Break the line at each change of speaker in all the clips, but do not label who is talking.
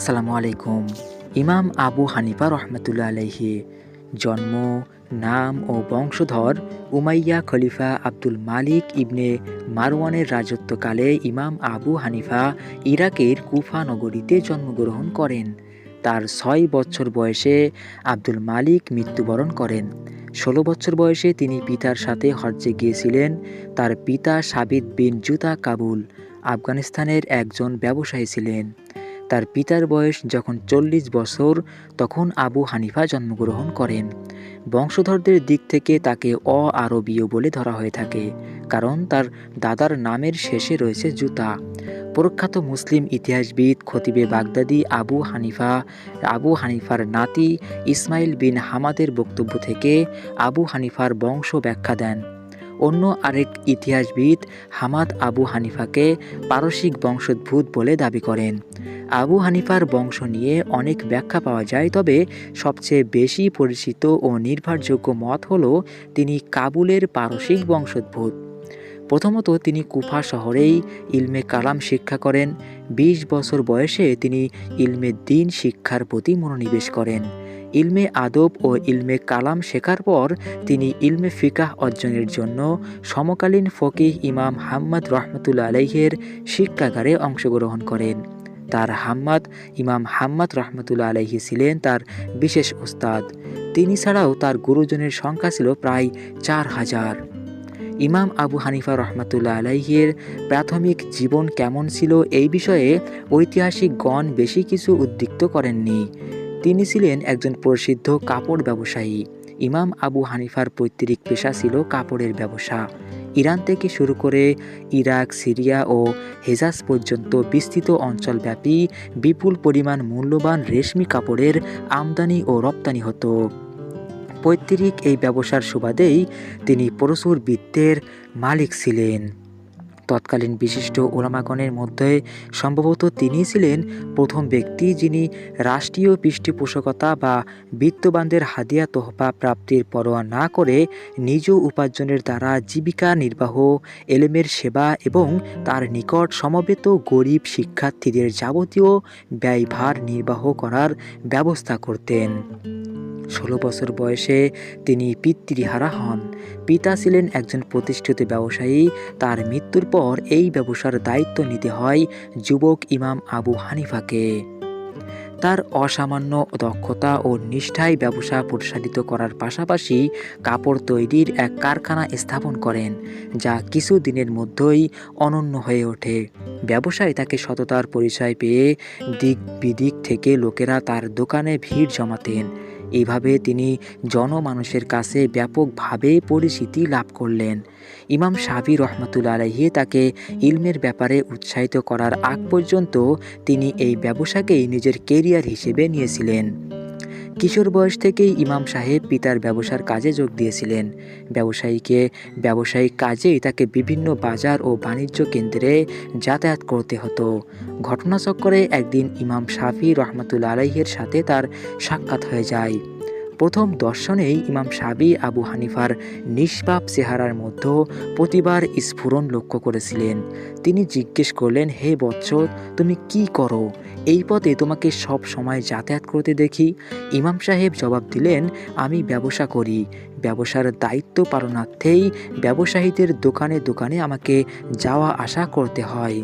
সালামু আলাইকুম। ইমাম আবু হানিফা রহমতুল্লা আলাইহি, জন্ম, নাম ও বংশধর উমাইয়া খলিফা আব্দুল মালিক ইবনে মারওয়ানের রাজত্বকালে ইমাম আবু হানিফা ইরাকের কুফা নগরীতে জন্মগ্রহণ করেন। তার ছয় বছর বয়সে আব্দুল মালিক মৃত্যুবরণ করেন। ষোলো বছর বয়সে তিনি পিতার সাথে হজ্জে গিয়েছিলেন। তার পিতা সাবিদ বিন জুতা কাবুল আফগানিস্তানের একজন ব্যবসায়ী ছিলেন। তার পিতার বয়স যখন চল্লিশ বছর, তখন আবু হানিফা জন্মগ্রহণ করেন। বংশধরদের দিক থেকে তাকে অ আরবীয় বলে ধরা হয়ে থাকে, কারণ তার দাদার নামের শেষে রয়েছে জুতা। প্রখ্যাত মুসলিম ইতিহাসবিদ খতিবে বাগদাদি আবু হানিফা, আবু হানিফার নাতি ইসমাইল বিন হামাদের বক্তব্য থেকে আবু হানিফার বংশ ব্যাখ্যা দেন। অন্য আরেক ইতিহাসবিদ হামাদ আবু হানিফাকে পারসিক বংশোদ্ভূত বলে দাবি করেন। আবু হানিফার বংশ নিয়ে অনেক ব্যাখ্যা পাওয়া যায়, তবে সবচেয়ে বেশি পরিচিত ও নির্ভরযোগ্য মত হল তিনি কাবুলের পারসিক বংশোদ্ভূত। প্রথমত তিনি কুফা শহরেই ইলমে কালাম শিক্ষা করেন। ২০ বছর বয়সে তিনি ইলমে দিন শিক্ষার প্রতি মনোনিবেশ করেন। ইলমে আদব ও ইলমে কালাম শেখার পর তিনি ইলমে ফিকাহ অর্জনের জন্য সমকালীন ফকিহ ইমাম হাম্মদ রহমতুল্লা আলাইহের শিক্ষাগারে অংশগ্রহণ করেন। তার হাম্মাদ ইমাম হাম্মাদ রহমতুল্লা আলাইহি ছিলেন তার বিশেষ ওস্তাদ তিনি ছাড়াও তার গুরুজনের সংখ্যা ছিল প্রায় চার হাজার। ইমাম আবু হানিফা রহমতুল্লা আলাইহের প্রাথমিক জীবন কেমন ছিল এই বিষয়ে ঐতিহাসিকগণ বেশি কিছু উদ্দীপ্ত করেননি। তিনি ছিলেন একজন প্রসিদ্ধ কাপড় ব্যবসায়ী। ইমাম আবু হানিফার পৈতৃক পেশা ছিল কাপড়ের ব্যবসা। ইরান থেকে শুরু করে ইরাক, সিরিয়া ও হেজাজ পর্যন্ত বিস্তৃত অঞ্চলব্যাপী বিপুল পরিমাণ মূল্যবান রেশমি কাপড়ের আমদানি ও রপ্তানি হতো। পৈতৃক এই ব্যবসার সুবাদেই তিনি প্রচুর বৃত্তের মালিক ছিলেন। তৎকালীন বিশিষ্ট ওলামাগণের মধ্যে সম্ভবত তিনি ছিলেন প্রথম ব্যক্তি যিনি রাষ্ট্রীয় পৃষ্ঠপোষকতা বা বিত্তবানদের হাদিয়া তোহফা প্রাপ্তির পরোয়া না করে নিজ উপার্জনের দ্বারা জীবিকা নির্বাহ, এলেমের সেবা এবং তার নিকট সমবেত গরিব শিক্ষার্থীদের যাবতীয় ব্যয়ভার নির্বাহ করার ব্যবস্থা করতেন। ষোলো বছর বয়সে তিনি পিতৃহারা হন। পিতা ছিলেন একজন প্রতিষ্ঠিত ব্যবসায়ী। তার মৃত্যুর পর এই ব্যবসার দায়িত্ব নিতে হয় যুবক ইমাম আবু হানিফাকে। তার অসামান্য দক্ষতা ও নিষ্ঠায় ব্যবসা পরিচালিত করার পাশাপাশি কাপড় তৈরির এক কারখানা স্থাপন করেন, যা কিছু দিনের মধ্যেই অনন্য হয়ে ওঠে। ব্যবসায় তাকে সততার পরিচয় পেয়ে দিক বিদিক থেকে লোকেরা তার দোকানে ভিড় জমাতেন। এইভাবে তিনি জনমানুষের কাছে ব্যাপকভাবে পরিচিতি লাভ করলেন। ইমাম সাবি রহমতুল্লা আলহি তাকে ইলমের ব্যাপারে উৎসাহিত করার আগ পর্যন্ত তিনি এই ব্যবসাকেই নিজের কেরিয়ার হিসেবে নিয়েছিলেন। কিশোর বয়স থেকেই ইমাম সাহেব পিতার ব্যবসার কাজে যোগ দিয়েছিলেন। ব্যবসায়ীকে ব্যবসায়িক কাজেই তাকে বিভিন্ন বাজার ও বাণিজ্য কেন্দ্রে যাতায়াত করতে হতো। ঘটনাচক্রে একদিন ইমাম শাফি রহমতুল্লা আলাইহের সাথে তার সাক্ষাৎ হয়ে যায়। প্রথম দর্শনেই ইমাম সাবি আবু হানিফার নিষ্পাপ চেহারার মধ্যে প্রতিবার স্ফুরণ লক্ষ্য করেছিলেন। তিনি জিজ্ঞেস করলেন, হে বৎস, তুমি কি করো? এই পথে তোমাকে সব সময় যাতায়াত করতে দেখি? ইমাম সাহেব জবাব দিলেন, আমি ব্যবসা করি। ব্যবসার দায়িত্ব পালনার্থেই ব্যবসায়ীদের দোকানে দোকানে আমাকে যাওয়া আসা করতে হয়।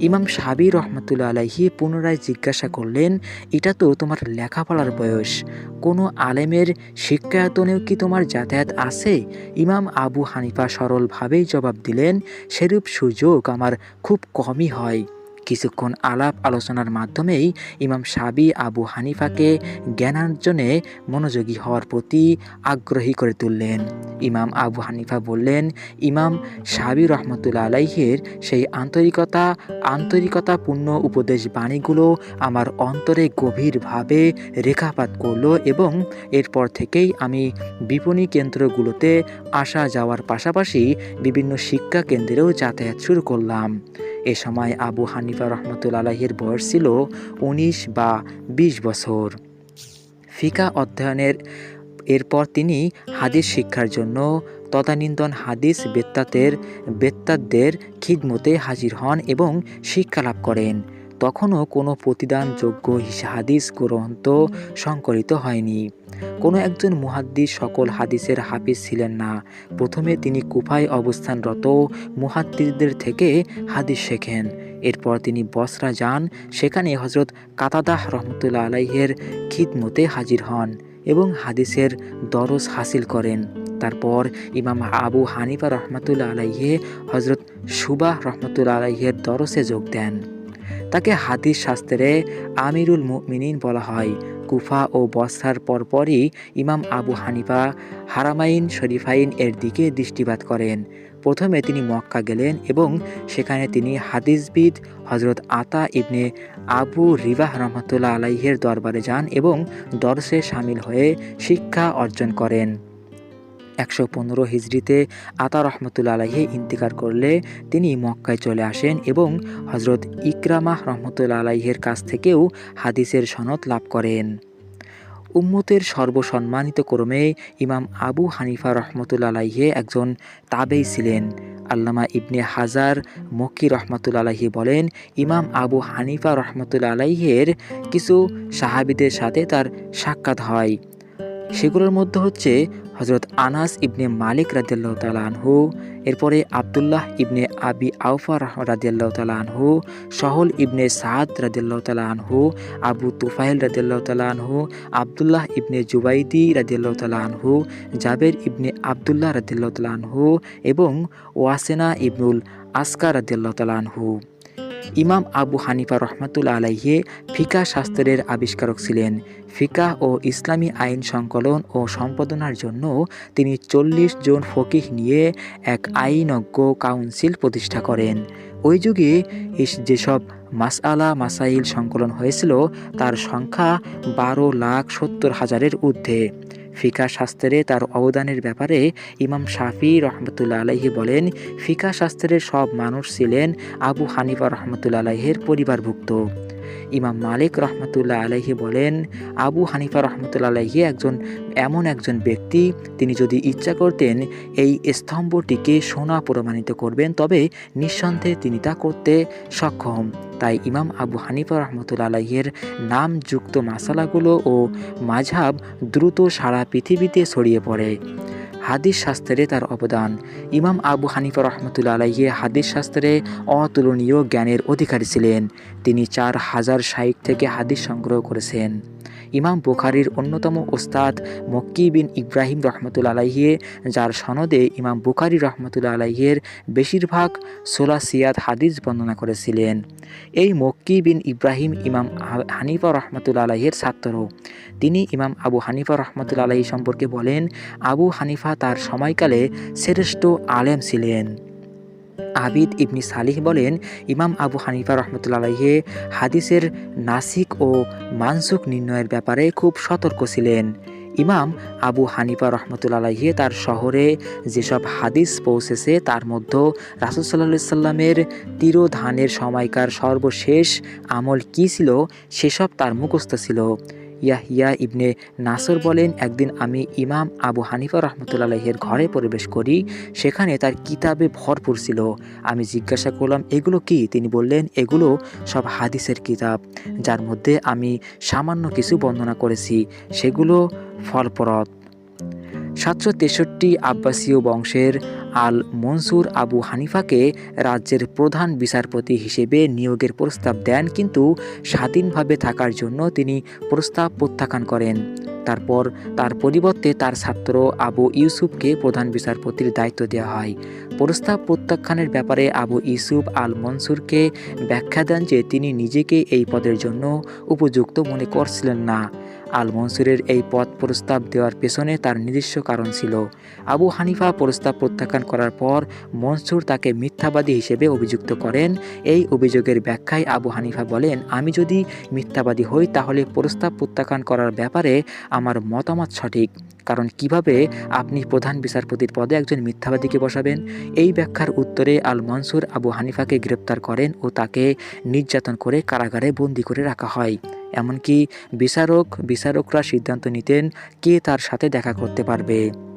ইমাম সাবি রহমতুল্লা আলাইহি পুনরায় জিজ্ঞাসা করলেন, এটা তো তোমার লেখাপড়ার বয়স। কোনো আলেমের শিক্ষায়তনেও কি তোমার যাতায়াত আছে? ইমাম আবু হানিফা সরলভাবেই জবাব দিলেন, সেরূপ সুযোগ আমার খুব কমই হয়। কিছুক্ষণ আলাপ আলোচনার মাধ্যমেই ইমাম সাবি আবু হানিফাকে জ্ঞানার্জনে মনোযোগী হওয়ার প্রতি আগ্রহী করে তুললেন। ইমাম আবু হানিফা বললেন, ইমাম সাবি রহমতুল্লা আলাইহের সেই আন্তরিকতা, আন্তরিকতাপূর্ণ উপদেশ বাণীগুলো আমার অন্তরে গভীরভাবে রেখাপাত করল এবং এরপর থেকেই আমি বিপণী কেন্দ্রগুলোতে আসা যাওয়ার পাশাপাশি বিভিন্ন শিক্ষা কেন্দ্রেও যাতায়াত শুরু করলাম। এ সময় আবু হানিফা রহমতুল আলাহির বয়স ছিল উনিশ বা ২০ বছর। ফিকা অধ্যয়নের এরপর তিনি হাদিস শিক্ষার জন্য তদানীন্দন হাদিস বেত্তাতের বেত্তাদের খিদমতে হাজির হন এবং শিক্ষা লাভ করেন। তখনও কোনো প্রতিদানযোগ্য হাদিস গ্রন্থ সংকলিত হয়নি। কোনো একজন মুহাদ্দিস সকল হাদিসের হাফিজ ছিলেন না। প্রথমে তিনি কুফায় অবস্থানরত মুহাদ্দিসদের থেকে হাদিস শেখেন। এরপর তিনি বসরা যান, সেখানে হজরত কাতাদাহ রহমতুল্লা আলাইহের খিদমতে হাজির হন এবং হাদিসের দরস হাসিল করেন। তারপর ইমাম আবু হানিফা রহমতুল্লা আলাইহে হজরত সুবাহ রহমতুল্লা আলাইহের দরসে যোগ দেন। তাকে হাদিস শাস্ত্রে আমিরুল মুমিনিন বলা হয়। কুফা ও বসরার পরপরই ইমাম আবু হানিফা হারামাইন শরীফাইন এর দিকে দৃষ্টিপাত করেন। প্রথমে তিনি মক্কা গেলেন এবং সেখানে তিনি হাদিসবিদ হজরত আতা ইবনে আবু রিবাহ রহমতুল্লাহ আলাইহের দরবারে যান এবং দর্শে সামিল হয়ে শিক্ষা অর্জন করেন। একশো পনেরো হিজড়িতে আতা রহমতুল্লা আলাহি ইন্তিকার করলে তিনি মক্কায় চলে আসেন এবং হজরত ইকরামাহ রহমতুল্লা আলাইহের কাছ থেকেও হাদিসের সনদ লাভ করেন। উম্মতের সর্বসম্মানিত ক্রমে ইমাম আবু হানিফা রহমতুল্লা আলাইহে একজন তাবেই ছিলেন। আল্লামা ইবনে হাজার মক্কি রহমতুল্লা আলাহি বলেন, ইমাম আবু হানিফা রহমতুল্লা আলাইহের কিছু সাহাবিদের সাথে তার সাক্ষাৎ হয়। সেগুলোর মধ্যে হচ্ছে হজরত আনাস ইবনে মালিক রাজিয়াল্লাহ তালা এরপরে আবদুল্লাহ ইবনে আবি আউফা রাজিয়াল্লাহ তালা আনহু সহল ইবনে সাদ রাজিয়াল্লাহ তালা আবু তুফাইল রাজিয়াল্লাহ তালা আবদুল্লাহ ইবনে জুবাইদি রাজিয়াল্লাহ তালা আনহু, জাবের ইবনে আবদুল্লাহ রাজিয়াল্লাহ তালা এবং ওয়াসেনা ইবনুল আসকা রাজিয়াল্লাহ তালা ইমাম আবু হানিফা রহমাতুল্লা আলাইহে ফিকা শাস্ত্রের আবিষ্কারক ছিলেন। ফিকা ও ইসলামী আইন সংকলন ও সম্পাদনার জন্য তিনি চল্লিশ জন ফকিহ নিয়ে এক আইনজ্ঞ কাউন্সিল প্রতিষ্ঠা করেন। ওই যুগে যেসব মাসআলা, মাসাইল সংকলন হয়েছিল, তার সংখ্যা বারো লাখ সত্তর হাজারের ঊর্ধ্বে। ফিকা শাস্ত্রে তার অবদানের ব্যাপারে ইমাম শাফি রহমতুল্লা আলাহি বলেন, ফিকা শাস্ত্রের সব মানুষ ছিলেন আবু হানিফা রহমতুল্লা আলাহের পরিবারভুক্ত। ইমাম মালিক রহমতুল্লাহ আলাইহি বলেন, আবু হানিফা রহমতুল্লা আলাইহি একজন, এমন একজন ব্যক্তি, তিনি যদি ইচ্ছা করতেন এই স্তম্ভটিকে সোনা প্রমাণিত করবেন, তবে নিঃসন্দেহে তিনি তা করতে সক্ষম। তাই ইমাম আবু হানিফা রহমতুল্লা আলাইহের নামযুক্ত মাসালাগুলো ও মাঝাব দ্রুত সারা পৃথিবীতে ছড়িয়ে পড়ে। হাদিস শাস্ত্রে তার অবদান। ইমাম আবু হানিফা রহমতুল্লা আলাইয়ে হাদিস শাস্ত্রে অতুলনীয় জ্ঞানের অধিকারী ছিলেন। তিনি চার হাজার সাইট থেকে হাদিস সংগ্রহ করেছেন। ইমাম বুখারির অন্যতম ওস্তাদ মক্কি বিন ইব্রাহিম রহমতুল আলাইহে, যার সনদে ইমাম বুখারি রহমতুল্লা আলাইহের বেশিরভাগ সোলাসিয়াত হাদিস বর্ণনা করেছিলেন। এই মক্কি বিন ইব্রাহিম ইমাম হানিফা রহমতুল আলাইহের ছাত্র। তিনি ইমাম আবু হানিফা রহমতুল আলাহি সম্পর্কে বলেন, আবু হানিফা তার সময়কালে শ্রেষ্ঠ আলেম ছিলেন। আবিদ ইবনি সালিহ বলেন, ইমাম আবু হানিফা রহমতুল্লাহে হাদিসের নাসিক ও মানসুক নির্ণয়ের ব্যাপারে খুব সতর্ক ছিলেন। ইমাম আবু হানিফা রহমতুল্লাহে তার শহরে যেসব হাদিস পৌঁছেছে তার মধ্যে রাসুল সাল্লা সাল্লামের তিরোধানের সময়কার সর্বশেষ আমল কী ছিল, সেসব তার মুখস্থ ছিল। ইয়াহিয়া ইবনে নাসর বলেন, একদিন আমি ইমাম আবু হানিফা রহমতুল্লাহের ঘরে প্রবেশ করি, সেখানে তার কিতাবে ভরপুর ছিল। আমি জিজ্ঞাসা করলাম, এগুলো কি? তিনি বললেন, এগুলো সব হাদিসের কিতাব, যার মধ্যে আমি সামান্য কিছু বর্ণনা করেছি। সেগুলো ফলপ্রদ। সাতশো তেষট্টি আব্বাসীয় বংশের আল মনসুর আবু হানিফাকে রাজ্যের প্রধান বিচারপতি হিসেবে নিয়োগের প্রস্তাব দেন, কিন্তু স্বাধীনভাবে থাকার জন্য তিনি প্রস্তাব প্রত্যাখ্যান করেন। তারপর তার পরিবর্তে তার ছাত্র আবু ইউসুফকে প্রধান বিচারপতির দায়িত্ব দেওয়া হয়। প্রস্তাব প্রত্যাখ্যানের ব্যাপারে আবু ইউসুফ আল মনসুরকে ব্যাখ্যা দেন যে তিনি নিজেকে এই পদের জন্য উপযুক্ত মনে করছিলেন না। আল মনসুরের এই পদ প্রস্তাব দেওয়ার পেছনে তার নিজস্ব কারণ ছিল। আবু হানিফা প্রস্তাব প্রত্যাখ্যান করার পর মনসুর তাকে মিথ্যাবাদী হিসেবে অভিযুক্ত করেন। এই অভিযোগের ব্যাখ্যায় আবু হানিফা বলেন, আমি যদি মিথ্যাবাদী হই, তাহলে প্রস্তাব প্রত্যাখ্যান করার ব্যাপারে আমার মতামত সঠিক। কারণ কীভাবে আপনি প্রধান বিচারপতির পদে একজন মিথ্যাবাদীকে বসাবেন? এই ব্যাখ্যার উত্তরে আল মনসুর আবু হানিফাকে গ্রেপ্তার করেন ও তাকে নির্যাতন করে কারাগারে বন্দি করে রাখা হয়। এমনকি বিচারক বিচারকরা সিদ্ধান্ত নিতেন কে তার সাথে দেখা করতে পারবে।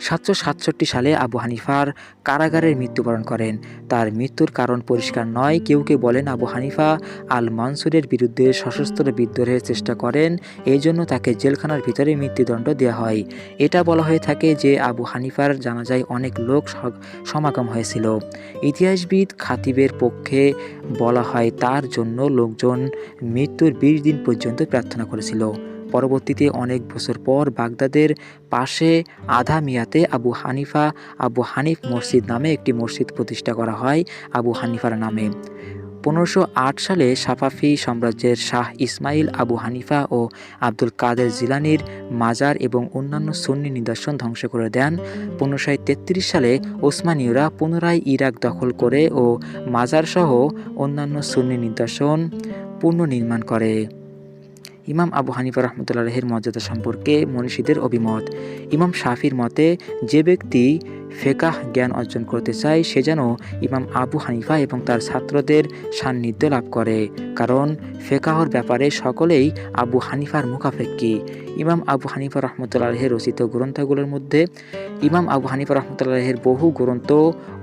সাতশো সাতষট্টি সালে আবু হানিফার কারাগারের মৃত্যুবরণ করেন। তার মৃত্যুর কারণ পরিষ্কার নয়, কেউ কেউ বলেন আবু হানিফা আল মানসুরের বিরুদ্ধে সশস্ত্র বিদ্রোহের চেষ্টা করেন এই জন্য তাকে জেলখানার ভিতরে মৃত্যুদণ্ড দেওয়া হয়। এটা বলা হয়ে থাকে যে আবু হানিফার জানাজায় অনেক লোক সমাগম হয়েছিল। ইতিহাসবিদ খাতিবের পক্ষে বলা হয় তার জন্য লোকজন মৃত্যুর বিশ দিন পর্যন্ত প্রার্থনা করেছিল। পরবর্তীতে অনেক বছর পর বাগদাদের পাশে আধা মিয়াতে আবু হানিফা, আবু হানিফ মসজিদ নামে একটি মসজিদ প্রতিষ্ঠা করা হয় আবু হানিফার নামে। পনেরোশো সালে সাফাফি সাম্রাজ্যের শাহ ইসমাইল আবু হানিফা ও আব্দুল কাদের জিলানির মাজার এবং অন্যান্য সুন্নি নিদর্শন ধ্বংস করে দেন। পনেরোশো সালে ওসমানীয়রা পুনরায় ইরাক দখল করে ও মাজারসহ অন্যান্য সুন্নি নিদর্শন পুনর্নির্মাণ করে। ইমাম আবু হানিফা রহমতুল্লাহের মর্যাদা সম্পর্কে মনীষীদের অভিমত। ইমাম শাফির মতে যে ব্যক্তি ফেকাহ জ্ঞান অর্জন করতে চায়, সে যেন ইমাম আবু হানিফা এবং তার ছাত্রদের সান্নিধ্য লাভ করে। কারণ ফেকাহর ব্যাপারে সকলেই আবু হানিফার মুখাফেক্কি ইমাম আবু হানিফা রহমতুল্লাহের রচিত গ্রন্থগুলোর মধ্যে ইমাম আবু হানিফা রহমতুল্লাহের বহু গ্রন্থ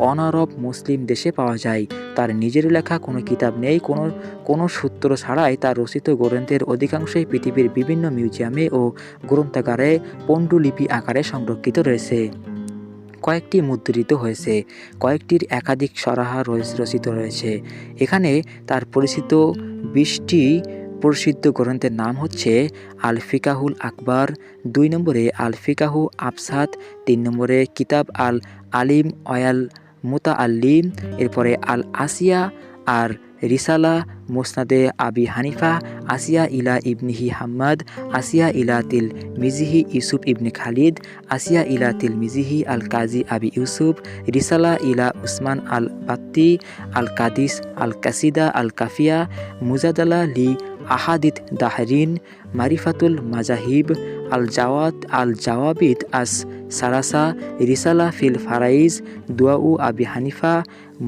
অনারব মুসলিম দেশে পাওয়া যায়। তার নিজের লেখা কোনো কিতাব নেই, কোনো কোনো সূত্র ছাড়াই তার রচিত গ্রন্থের অধিকাংশই পৃথিবীর বিভিন্ন মিউজিয়ামে ও গ্রন্থাগারে পণ্ডুলিপি আকারে সংরক্ষিত রয়েছে। কয়েকটি মুদ্রিত হয়েছে, কয়েকটির একাধিক সরাহা রচিত রয়েছে। এখানে তার পরিচিত বিশটি প্রসিদ্ধ গ্রন্থের নাম হচ্ছে আল ফিকাহুল আকবর, দুই নম্বরে আল ফিকাহু আফসাদ, তিন নম্বরে কিতাব আল আলিম অয়াল মুতা আল্লিম এরপরে আল আসিয়া আর রিসালা মুসনাদে আবি হানিফা আসিয়া ইলা ইবনিহি হাম্মাদ আসিয়া ইলা তিল মিজিহি ইউসুফ ইবনে খালিদ আসিয়া ইলা তিল মিজিহি আল কাজী আবি ইউসুফ রিসালা ইলা উসমান আল বাত্তি আল কাদিস আল কাসিদা আল কাফিয়া মুজাদালা লি আহাদিত দাহরিন মারিফাতুল মাজাহিব আল জাওয়াত আল জাওয়াবিদ আস সারাসা রিসালা ফিল ফারাইজ দুয়াউ আবি হানিফা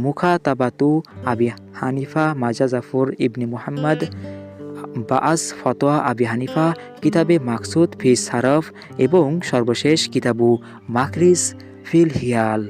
মুখা তাবাতু আবি হানিফা মাজা জাফর ইবনি মুহাম্মদ বাস ফতোয়া আবি হানিফা কিতাবে মাকসুদ ফি সারফ এবং সর্বশেষ কিতাবু মাকরিস ফিল হিয়াল।